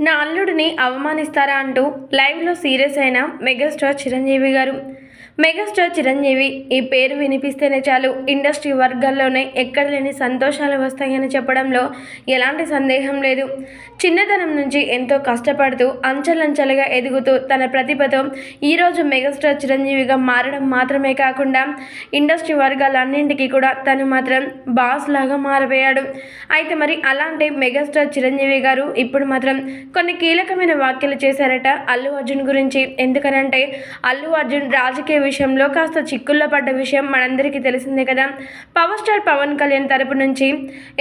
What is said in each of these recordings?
నా అల్లుడిని అవమానిస్తారా అంటూ లైవ్లో సీరియస్ అయిన మెగాస్టార్ చిరంజీవి గారు మెగాస్టార్ చిరంజీవి ఈ పేరు వినిపిస్తేనే చాలు. ఇండస్ట్రీ వర్గాల్లోనే ఎక్కడ లేని సంతోషాలు వస్తాయని చెప్పడంలో ఎలాంటి సందేహం లేదు. చిన్నతనం నుంచి ఎంతో కష్టపడుతూ అంచెలంచెలుగా ఎదుగుతూ తన ప్రతిభతో ఈరోజు మెగాస్టార్ చిరంజీవిగా మారడం మాత్రమే కాకుండా ఇండస్ట్రీ వర్గాలన్నింటికీ కూడా తను మాత్రం బాస్ లాగా మారిపోయాడు అయితే మరి అలాంటి మెగాస్టార్ చిరంజీవి గారు ఇప్పుడు మాత్రం కొన్ని కీలకమైన వ్యాఖ్యలు చేశారట అల్లు అర్జున్ గురించి. ఎందుకనంటే అల్లు అర్జున్ రాజకీయ విషయంలో కాస్త చిక్కుల్లో పడ్డ విషయం మనందరికీ తెలిసిందే కదా. పవర్ స్టార్ పవన్ కళ్యాణ్ తరపు నుంచి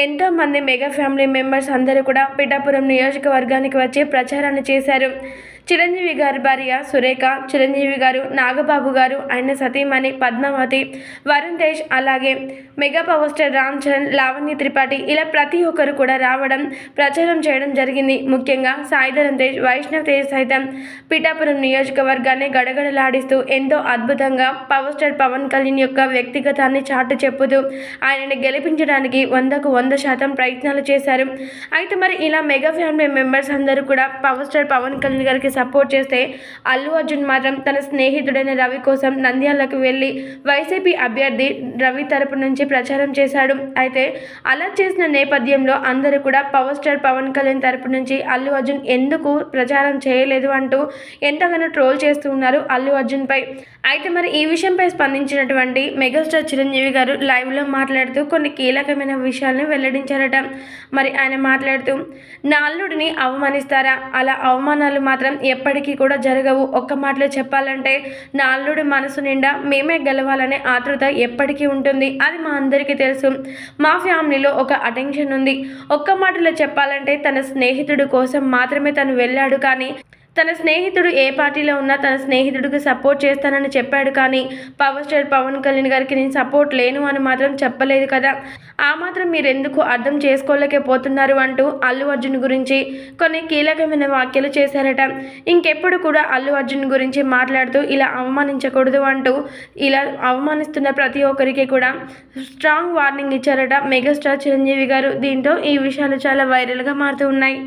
ఎంతో మంది మెగా ఫ్యామిలీ మెంబర్స్ అందరూ కూడా పిఠాపురం నియోజకవర్గానికి వచ్చి ప్రచారాన్ని చేశారు. చిరంజీవి గారి భార్య సురేఖ చిరంజీవి గారు నాగబాబు గారు ఆయన సతీమణి పద్మావతి వరుణ్ తేజ్ అలాగే mega power star Ram Charan Lavanya Tripathi ఇలా ప్రతి ఒక్కరు కూడా రావడం ప్రచారం చేయడం జరిగింది. ముఖ్యంగా సాయిధరం తేజ్ వైష్ణవ్ తేజ్ సైతం పిఠాపురం నియోజకవర్గాన్ని గడగడలాడిస్తూ ఎంతో అద్భుతంగా పవర్ స్టార్ పవన్ కళ్యాణ్ యొక్క వ్యక్తిగతాన్ని చాటు చెప్పుతూ ఆయనని గెలిపించడానికి వందకు వంద శాతం ప్రయత్నాలు చేశారు. అయితే మరి ఇలా మెగా ఫ్యామిలీ మెంబర్స్ అందరూ కూడా పవర్ స్టార్ పవన్ కళ్యాణ్ గారికి సపోర్ట్ చేస్తే అల్లు అర్జున్ మాత్రం తన స్నేహితుడైన రవి కోసం నంద్యాలకు వెళ్ళి వైసీపీ అభ్యర్థి రవి తరపు నుంచి ప్రచారం చేశాడు. అయితే అలా చేసిన నేపథ్యంలో అందరూ కూడా పవర్ స్టార్ పవన్ కళ్యాణ్ తరపు నుంచి అల్లు అర్జున్ ఎందుకు ప్రచారం చేయలేదు అంటూ ఎంతగానో ట్రోల్ చేస్తూ ఉన్నారు అల్లు అర్జున్పై అయితే మరి ఈ విషయంపై స్పందించినటువంటి మెగాస్టార్ చిరంజీవి గారు లైవ్లో మాట్లాడుతూ కొన్ని కీలకమైన విషయాలను వెల్లడించారట. మరి ఆయన మాట్లాడుతూ నా అల్లుడిని అవమానిస్తారా? అలా అవమానాలు మాత్రం ఎప్పటికీ కూడా జరగవు. ఒక్క మాటలో చెప్పాలంటే నా అల్లుడి మనసు నిండా మేమే గెలవాలనే ఆతృత ఎప్పటికీ ఉంటుంది. అది మా అందరికీ తెలుసు. మా ఫ్యామిలీలో ఒక అటెన్షన్ ఉంది. ఒక్క మాటలో చెప్పాలంటే తన స్నేహితుడు కోసం మాత్రమే తను వెళ్ళాడు కానీ తన స్నేహితుడు ఏ పార్టీలో ఉన్నా తన స్నేహితుడికి సపోర్ట్ చేస్తానని చెప్పాడు కానీ పవర్ స్టార్ పవన్ కళ్యాణ్ గారికి నేను సపోర్ట్ లేను అని మాత్రం చెప్పలేదు కదా. ఆ మాత్రం మీరెందుకు అర్థం అర్థం చేసుకోలేకపోతున్నారు అంటూ అల్లు అర్జున్ గురించి కొన్ని కీలకమైన వ్యాఖ్యలు చేశారట. ఇంకెప్పుడు కూడా అల్లు అర్జున్ గురించి మాట్లాడుతూ ఇలా అవమానించకూడదు అంటూ ఇలా అవమానిస్తున్న ప్రతి ఒక్కరికి కూడా స్ట్రాంగ్ వార్నింగ్ ఇచ్చారట మెగాస్టార్ చిరంజీవి గారు. దీంతో ఈ విషయాలు చాలా వైరల్గా మారుతూ ఉన్నాయి.